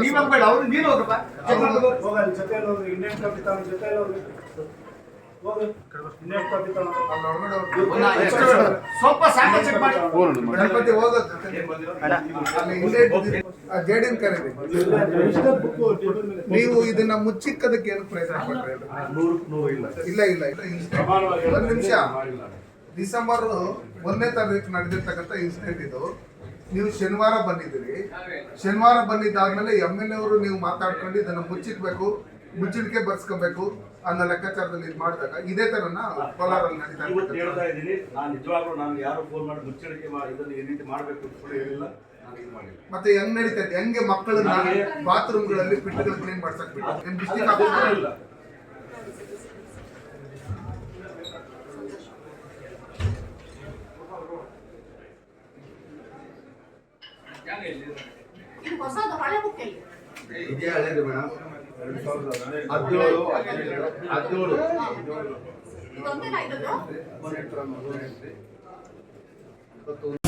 ನೀವ್ ಹೋಗ್ಬೇಡ ಅವ್ರು ನೀನು ಹೋಗಪ್ಪ. ಹೋಗಲ್ಲ ಜೊತೆಯಲ್ಲಿ ಇಂಡಿಯನ್ ಕಾಪಿ ಜೊತೆಯಲ್ಲಿ ಹೋಗು ಗಣಪತಿ ಕರೀರಿ ಇದನ್ನ ಮುಚ್ಚಿಕ್ಕದಕ್ಕೆ ಏನು ಪ್ರಯತ್ನ ಪಟ್ರಿ ಇಲ್ಲ ಇಲ್ಲ ಇಲ್ಲ ಇನ್ಸಿಡೆಂಟ್ ಒಂದ್ ನಿಮಿಷ. ಡಿಸೆಂಬರ್ ಒಂದನೇ ತಾರೀಕು ನಡೆದಿರ್ತಕ್ಕಂಥ ಇನ್ಸಿಡೆಂಟ್ ಇದು. ನೀವು ಶನಿವಾರ ಬಂದಿದ್ದೀರಿ. ಶನಿವಾರ ಬಂದಿದ್ದಾದ್ಮೇಲೆ ಎಂ ಎಲ್ ಅವರು ನೀವು ಮಾತಾಡ್ಕೊಂಡು ಇದನ್ನ ಮುಚ್ಚಿಡ್ಬೇಕು ಮುಚ್ಚಿಡಿಕೆ ಬರ್ಸ್ಕೋಬೇಕು ಅನ್ನೋ ಲೆಕ್ಕಾಚಾರದಲ್ಲಿ ಇದು ಮಾಡಿದಾಗ ಇದೇ ತರನ ಕೋಲಾರಲ್ಲಿ ನಡೀತಾ ಇವತ್ತು ಹೇಳ್ತಾ ಇದ್ದೀನಿ ನಾನು ನಿಜವಾಗ್ಲೂ ನಾನು ಯಾರು ಫೋನ್ ಮಾಡಿ ಮುಚ್ಚಳಿಕೆ ಮಾಡಿ ಇದನ್ನು ಈ ರೀತಿ ಮಾಡಬೇಕು ಅಂತ ಕೂಡ ಹೇಳಿಲ್ಲ. ಮತ್ತೆ ಹೆಂಗ್ ನಡೀತಾ ಇದೆ? ಹೆಂಗೆ ಮಕ್ಕಳನ್ನ ಬಾತ್ರೂಮ್ಗಳಲ್ಲಿ ಪಿಟ್ಟಗಳು ಕ್ಲೀನ್ ಮಾಡ್ಸಕ್ ಬಿಟ್ಟು? ನಿಮ್ ಡಿಸ್ಟಿಕ್ ಇಲ್ಲ ಇದು ಹಳೇದು ಮೇಡಮ್. ಹದಿನೇಳು ಹದಿನೇಳು. ಹದಿನೇಳು ಇವತ್ತು